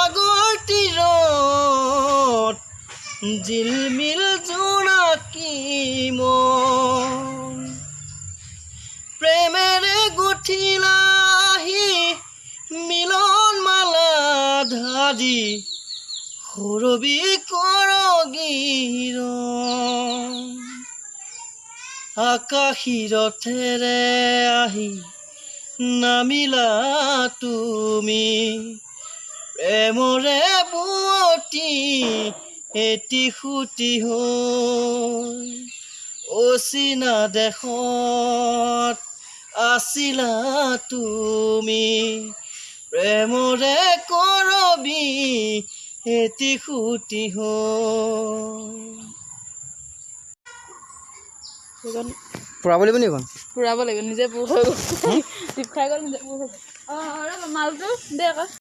সাগৰ তীৰত জিলমিল জোনাকী মন? প্ৰেমেৰে গুঠিলাহি, মিলন মালা ধাৰি সুৰবি কৰগীৰ আকাশী ৰথেৰে আহি নামিলা তুমি। প্ৰেমৰে বুৱতী এটি সুতি হৈ অচিনা দেশত আছিলা তুমি প্ৰেমৰে কৰবি এটি সুতি হৈ পূৰাব লাগিব নি এইখন? ফুৰাব লাগিব নিজে পুৰ হৈ গ'ল। টিপ খাই গ'ল নিজে পুৰ হৈ গ'ল। অঁ মালটো দে আকৌ।